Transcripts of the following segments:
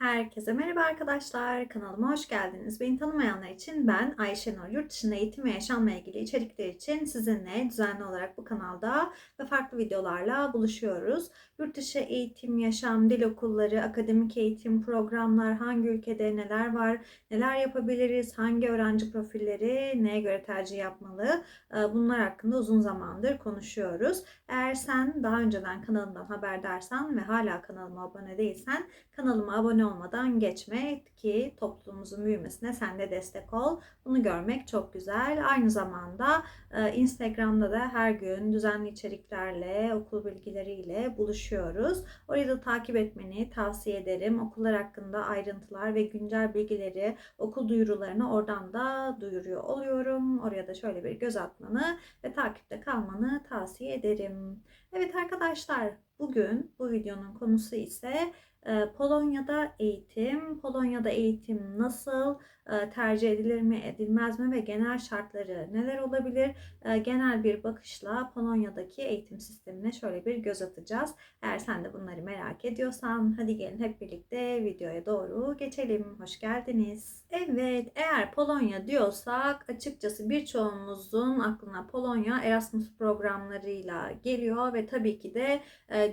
Herkese merhaba arkadaşlar. Kanalıma hoş geldiniz. Beni tanımayanlar için ben Ayşenur. Yurt dışında eğitim ve yaşamla ilgili içerikler için sizinle düzenli olarak bu kanalda ve farklı videolarla buluşuyoruz. Yurt dışı eğitim, yaşam, dil okulları, akademik eğitim, programlar, hangi ülkede neler var, neler yapabiliriz, hangi öğrenci profilleri neye göre tercih yapmalı e, bunlar hakkında uzun zamandır konuşuyoruz. Eğer sen daha önceden kanalımdan haberdarsan ve hala kanalıma abone değilsen kanalıma abone olmadan geçme ki toplumumuzun büyümesine sen de destek ol. Bunu görmek çok güzel. Aynı zamanda e, Instagram'da da her gün düzenli içeriklerle, okul bilgileriyle buluşuyoruz. Orayı da takip etmeni tavsiye ederim. Okullar hakkında ayrıntılar ve güncel bilgileri, okul duyurularını oradan da duyuruyor oluyorum. Oraya da şöyle bir göz atmanı ve takipte kalmanı tavsiye ederim. Evet arkadaşlar, bugün bu videonun konusu ise Polonya'da eğitim, Polonya'da eğitim nasıl, e, tercih edilir mi, edilmez mi ve genel şartları neler olabilir? E, genel bir bakışla Polonya'daki eğitim sistemine şöyle bir göz atacağız. Eğer sen de bunları merak ediyorsan hadi gelin hep birlikte videoya doğru geçelim. Hoş geldiniz. Evet, eğer Polonya diyorsak açıkçası birçoğumuzun aklına Polonya Erasmus programlarıyla geliyor ve tabii ki de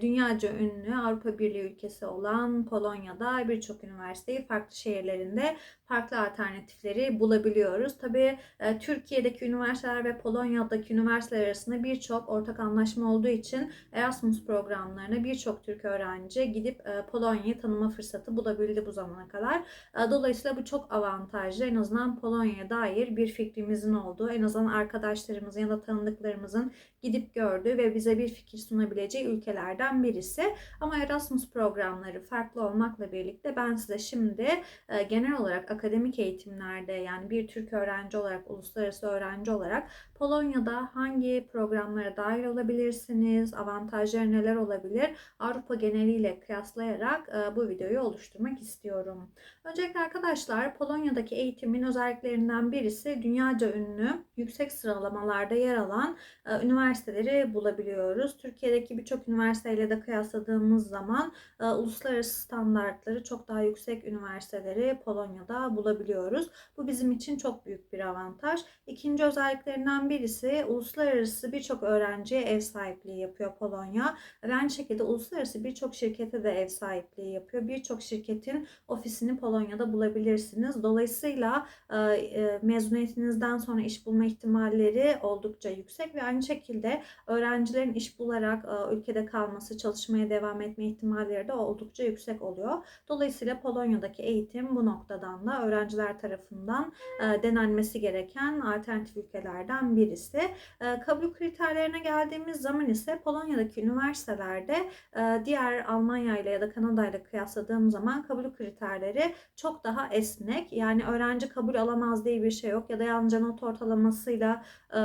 dünyaca ünlü Avrupa Birliği ülkesi olan Polonya'da birçok üniversiteyi farklı şehirlerinde farklı alternatifleri bulabiliyoruz. Tabii e, Türkiye'deki üniversiteler ve Polonya'daki üniversiteler arasında birçok ortak anlaşma olduğu için Erasmus programlarına birçok Türk öğrenci gidip e, Polonya'yı tanıma fırsatı bulabildi bu zamana kadar. E, dolayısıyla bu çok avantajlı. En azından Polonya'ya dair bir fikrimizin olduğu, en azından arkadaşlarımızın ya da tanıdıklarımızın gidip gördüğü ve bize bir fikir sunabileceği ülkelerden birisi. Ama Erasmus programları farklı olmakla birlikte ben size şimdi genel olarak akademik eğitimlerde yani bir Türk öğrenci olarak, uluslararası öğrenci olarak Polonya'da hangi programlara dahil olabilirsiniz, avantajları neler olabilir, Avrupa geneliyle kıyaslayarak e, bu videoyu oluşturmak istiyorum. Öncelikle arkadaşlar Polonya'daki eğitimin özelliklerinden birisi dünyaca ünlü yüksek sıralamalarda yer alan e, üniversiteleri bulabiliyoruz. Türkiye'deki birçok üniversiteyle de kıyasladığımız zaman e, uluslararası standartları çok daha yüksek üniversiteleri Polonya'da bulabiliyoruz. Bu bizim için çok büyük bir avantaj. İkinci özelliklerinden birisi uluslararası birçok öğrenciye ev sahipliği yapıyor Polonya. Ve aynı şekilde uluslararası birçok şirkete de ev sahipliği yapıyor. Birçok şirketin ofisini Polonya'da bulabilirsiniz. Dolayısıyla e, e, mezuniyetinizden sonra iş bulma ihtimalleri oldukça yüksek ve aynı şekilde öğrencilerin iş bularak e, ülkede kalması, çalışmaya devam etme ihtimalleri de oldukça yüksek oluyor. Dolayısıyla Polonya'daki eğitim bu noktadan da öğrenciler tarafından denenmesi gereken alternatif ülkelerden birisi. Kabul kriterlerine geldiğimiz zaman ise Polonya'daki üniversitelerde diğer Almanya ile ya da Kanada ile kıyasladığım zaman kabul kriterleri çok daha esnek. Yani öğrenci kabul alamaz diye bir şey yok ya da yalnızca not ortalamasıyla e,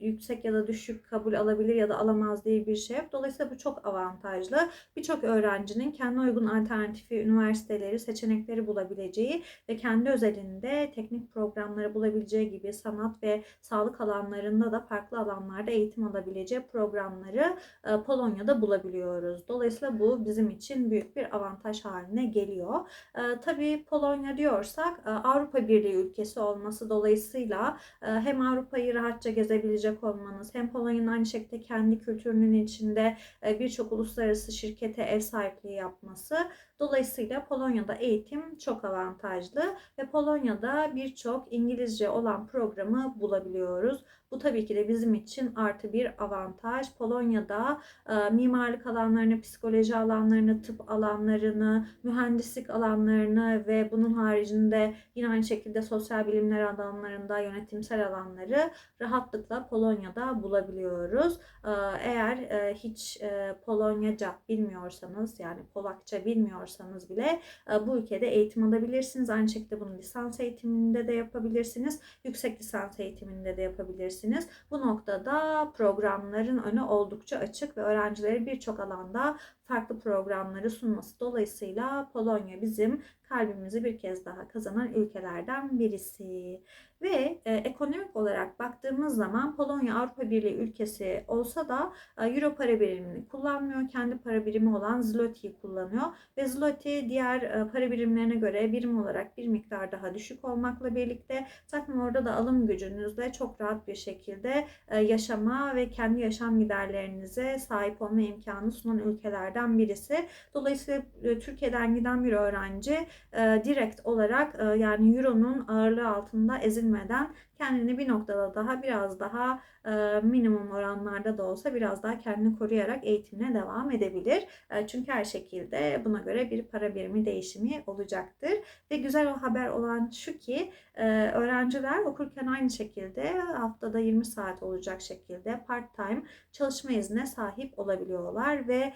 yüksek ya da düşük kabul alabilir ya da alamaz diye bir şey yok. Dolayısıyla bu çok avantajlı. Birçok öğrencinin kendi uygun alternatifi üniversiteleri, seçenekleri bulabileceği ve kendi özelinde teknik programları bulabileceği gibi sanat ve sağlık alanlarında da farklı alanlarda eğitim alabileceği programları e, Polonya'da bulabiliyoruz. Dolayısıyla bu bizim için büyük bir avantaj haline geliyor. E, tabii Polonya diyorsak e, Avrupa Birliği ülkesi olması dolayısıyla hem Avrupa'yı rahatça gezebilecek olmanız hem Polonya'nın aynı şekilde kendi kültürünün içinde birçok uluslararası şirkete ev sahipliği yapması Dolayısıyla Polonya'da eğitim çok avantajlı ve Polonya'da birçok İngilizce olan programı bulabiliyoruz. Bu tabii ki de bizim için artı bir avantaj. Polonya'da e, mimarlık alanlarını, psikoloji alanlarını, tıp alanlarını, mühendislik alanlarını ve bunun haricinde yine aynı şekilde sosyal bilimler alanlarında yönetimsel alanları rahatlıkla Polonya'da bulabiliyoruz. E, eğer e, hiç e, Polonyaca bilmiyorsanız yani Polakça bilmiyorsanız bile e, bu ülkede eğitim alabilirsiniz. Aynı şekilde bunu lisans eğitiminde de yapabilirsiniz. Yüksek lisans eğitiminde de yapabilirsiniz yapabilirsiniz. Bu noktada programların önü oldukça açık ve öğrencileri birçok alanda farklı programları sunması dolayısıyla Polonya bizim kalbimizi bir kez daha kazanan ülkelerden birisi. Ve e, ekonomik olarak baktığımız zaman Polonya Avrupa Birliği ülkesi olsa da e, Euro para birimini kullanmıyor. Kendi para birimi olan Zloty'yi kullanıyor. Ve Zloty diğer e, para birimlerine göre birim olarak bir miktar daha düşük olmakla birlikte zaten orada da alım gücünüzle çok rahat bir şekilde e, yaşama ve kendi yaşam giderlerinize sahip olma imkanı sunan ülkelerden birisi. Dolayısıyla e, Türkiye'den giden bir öğrenci e, direkt olarak e, yani Euro'nun ağırlığı altında ezilmeden kendini bir noktada daha biraz daha e, minimum oranlarda da olsa biraz daha kendini koruyarak eğitimine devam edebilir. E, çünkü her şekilde buna göre bir para birimi değişimi olacaktır. Ve güzel o haber olan şu ki e, öğrenciler okurken aynı şekilde haftada 20 saat olacak şekilde part time çalışma iznine sahip olabiliyorlar ve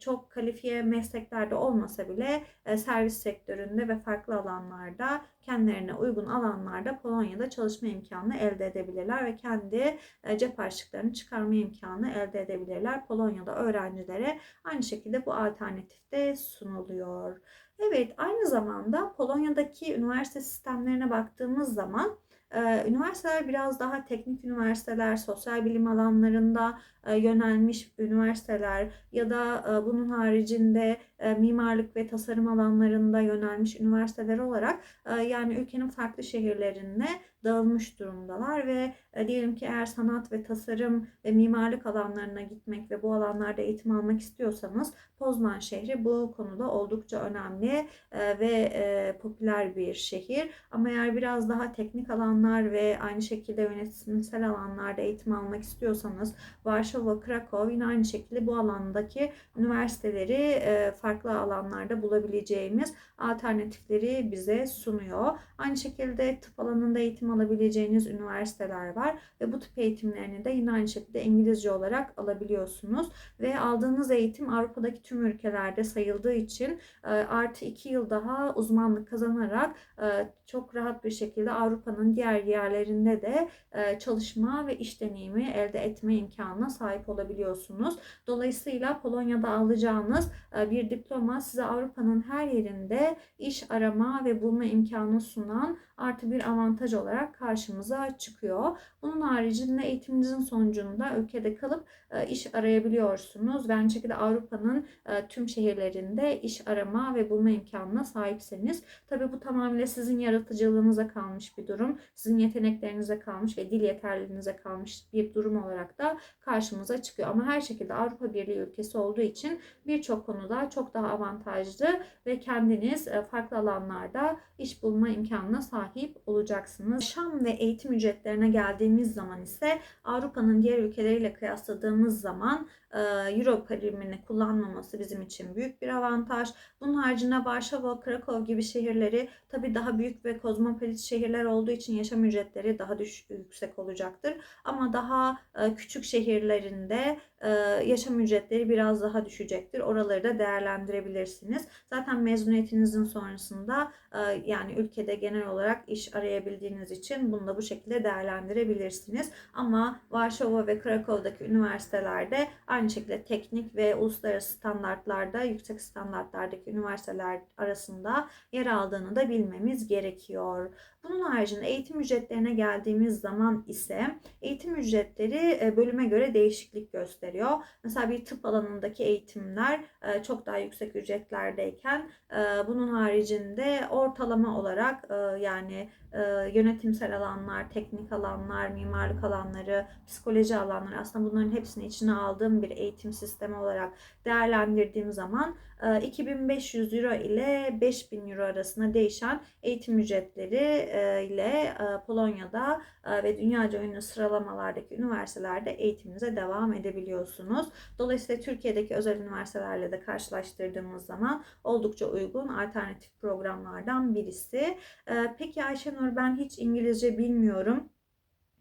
çok kalifiye mesleklerde olmasa bile servis sektöründe ve farklı alanlarda kendilerine uygun alanlarda Polonya'da çalışma imkanı elde edebilirler ve kendi e, cep harçlıklarını çıkarma imkanı elde edebilirler. Polonya'da öğrencilere aynı şekilde bu alternatif de sunuluyor. Evet aynı zamanda Polonya'daki üniversite sistemlerine baktığımız zaman Üniversiteler biraz daha teknik üniversiteler, sosyal bilim alanlarında e, yönelmiş üniversiteler ya da bunun haricinde mimarlık ve tasarım alanlarında yönelmiş üniversiteler olarak yani ülkenin farklı şehirlerinde dağılmış durumdalar ve e, diyelim ki eğer sanat ve tasarım ve mimarlık alanlarına gitmek ve bu alanlarda eğitim almak istiyorsanız Poznan şehri bu konuda oldukça önemli e, ve e, popüler bir şehir. Ama eğer biraz daha teknik alanlar ve aynı şekilde yönetimsel alanlarda eğitim almak istiyorsanız Varşova, Krakow yine aynı şekilde bu alandaki üniversiteleri farklı alanlarda bulabileceğimiz alternatifleri bize sunuyor. Aynı şekilde tıp alanında eğitim alabileceğiniz üniversiteler var ve bu tıp eğitimlerini de yine aynı şekilde İngilizce olarak alabiliyorsunuz ve aldığınız eğitim Avrupa'daki tüm ülkelerde sayıldığı için e, artı 2 yıl daha uzmanlık kazanarak e, çok rahat bir şekilde Avrupa'nın diğer yerlerinde de e, çalışma ve iş deneyimi elde etme imkanına sahip olabiliyorsunuz. Dolayısıyla Polonya'da alacağınız bir diploma size Avrupa'nın her yerinde iş arama ve bulma imkanı sunan artı bir avantaj olarak karşımıza çıkıyor. Bunun haricinde eğitiminizin sonucunda ülkede kalıp e, iş arayabiliyorsunuz. Ve aynı şekilde Avrupa'nın e, tüm şehirlerinde iş arama ve bulma imkanına sahipseniz. Tabi bu tamamıyla sizin yaratıcılığınıza kalmış bir durum. Sizin yeteneklerinize kalmış ve dil yeterliliğinize kalmış bir durum olarak da karşımıza çıkıyor. Ama her şekilde Avrupa Birliği ülkesi olduğu için birçok konuda çok daha avantajlı ve kendiniz e, farklı alanlarda iş bulma imkanına sahip olacaksınız. Yaşam ve eğitim ücretlerine geldiğimiz zaman ise Avrupa'nın diğer ülkeleriyle kıyasladığımız zaman Euro parimini kullanmaması bizim için büyük bir avantaj. Bunun haricinde Varşova, Krakow gibi şehirleri tabi daha büyük ve kozmopolit şehirler olduğu için yaşam ücretleri daha düş, yüksek olacaktır. Ama daha küçük şehirlerinde yaşam ücretleri biraz daha düşecektir. Oraları da değerlendirebilirsiniz. Zaten mezuniyetinizin sonrasında yani ülkede genel olarak iş arayabildiğiniz için bunu da bu şekilde değerlendirebilirsiniz. Ama Varşova ve Krakow'daki üniversitelerde aynı şekilde teknik ve uluslararası standartlarda, yüksek standartlardaki üniversiteler arasında yer aldığını da bilmemiz gerekiyor. Bunun haricinde eğitim ücretlerine geldiğimiz zaman ise eğitim ücretleri e, bölüme göre değişiklik gösteriyor. Mesela bir tıp alanındaki eğitimler e, çok daha yüksek ücretlerdeyken e, bunun haricinde ortalama olarak yani yönetimsel alanlar, teknik alanlar, mimarlık alanları, psikoloji alanları aslında bunların hepsini içine aldığım bir eğitim sistemi olarak değerlendirdiğim zaman 2500 euro ile 5000 euro arasında değişen eğitim ücretleri ile Polonya'da ve dünyaca ünlü sıralamalardaki üniversitelerde eğitiminize devam edebiliyorsunuz. Dolayısıyla Türkiye'deki özel üniversitelerle de karşılaştırdığımız zaman oldukça uygun alternatif programlardan birisi. Peki Ayşenur ben hiç İngilizce bilmiyorum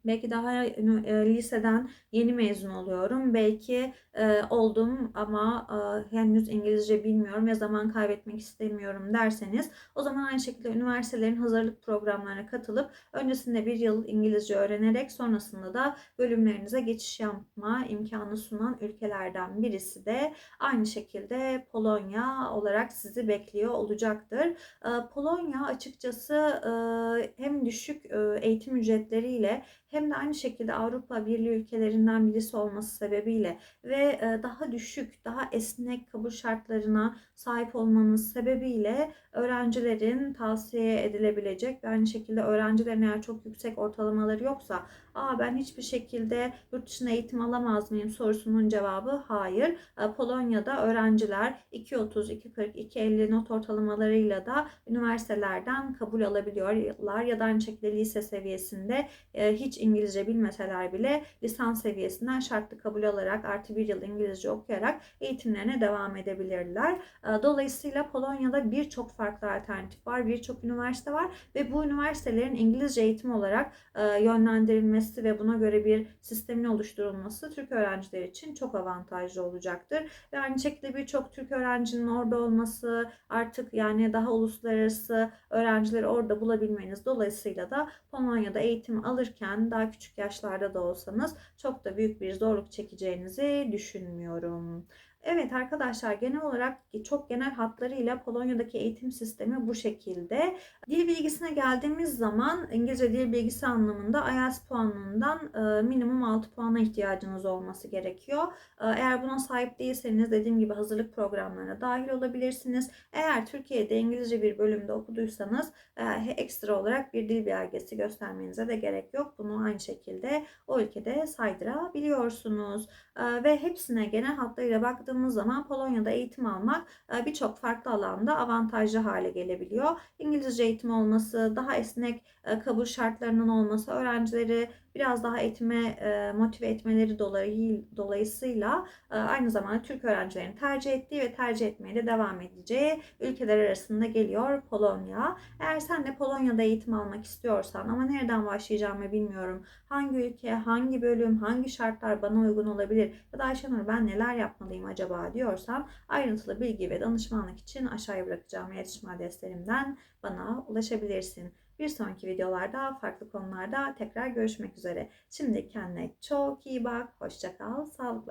Belki daha ünü- e, liseden yeni mezun oluyorum. Belki e, oldum ama e, henüz İngilizce bilmiyorum ve zaman kaybetmek istemiyorum derseniz o zaman aynı şekilde üniversitelerin hazırlık programlarına katılıp öncesinde bir yıl İngilizce öğrenerek sonrasında da bölümlerinize geçiş yapma imkanı sunan ülkelerden birisi de aynı şekilde Polonya olarak sizi bekliyor olacaktır. E, Polonya açıkçası e, hem düşük e, eğitim ücretleriyle hem de aynı şekilde Avrupa Birliği ülkelerinden birisi olması sebebiyle ve e, daha düşük, daha esnek kabul şartlarına sahip olmanız sebebiyle öğrencilerin tavsiye edilebilecek ve aynı şekilde öğrencilerin eğer çok yüksek ortalamaları yoksa Aa ben hiçbir şekilde yurt dışında eğitim alamaz mıyım sorusunun cevabı hayır. E, Polonya'da öğrenciler 2.30, 2.40, 2.50 not ortalamalarıyla da üniversitelerden kabul alabiliyorlar ya da aynı şekilde lise seviyesinde e, hiç İngilizce bilmeseler bile lisans seviyesinden şartlı kabul alarak artı bir yıl İngilizce okuyarak eğitimlerine devam edebilirler. E, Dolayısıyla Polonya'da birçok farklı alternatif var, birçok üniversite var ve bu üniversitelerin İngilizce eğitim olarak e, yönlendirilmesi ve buna göre bir sistemin oluşturulması Türk öğrenciler için çok avantajlı olacaktır. Ve aynı şekilde birçok Türk öğrencinin orada olması artık yani daha uluslararası öğrencileri orada bulabilmeniz dolayısıyla da Polonya'da eğitim alırken daha küçük yaşlarda da olsanız çok da büyük bir zorluk çekeceğinizi düşünmüyorum. Evet arkadaşlar genel olarak çok genel hatlarıyla Polonya'daki eğitim sistemi bu şekilde. Dil bilgisine geldiğimiz zaman İngilizce dil bilgisi anlamında IELTS puanından e, minimum 6 puana ihtiyacınız olması gerekiyor. E, Eğer buna sahip değilseniz dediğim gibi hazırlık programlarına dahil olabilirsiniz. Eğer Türkiye'de İngilizce bir bölümde okuduysanız e, ekstra olarak bir dil belgesi göstermenize de gerek yok. Bunu aynı şekilde o ülkede saydırabiliyorsunuz. Ve hepsine genel hatlarıyla baktığımız zaman Polonya'da eğitim almak e, birçok farklı alanda avantajlı hale gelebiliyor. İngilizce eğitim olması, daha esnek e, kabul şartlarının olması, öğrencileri biraz daha eğitime e, motive etmeleri dolayı, dolayısıyla e, aynı zamanda Türk öğrencilerin tercih ettiği ve tercih etmeye de devam edeceği ülkeler arasında geliyor Polonya. Eğer sen de Polonya'da eğitim almak istiyorsan ama nereden başlayacağımı bilmiyorum. Hangi ülke, hangi bölüm, hangi şartlar bana uygun olabilir ya da Ayşenur ben neler yapmalıyım acaba diyorsan ayrıntılı bilgi ve danışmanlık için aşağıya bırakacağım iletişim adreslerimden bana ulaşabilirsin. Bir sonraki videolarda farklı konularda tekrar görüşmek üzere. Şimdi kendine çok iyi bak. Hoşça kal. Sağlıkla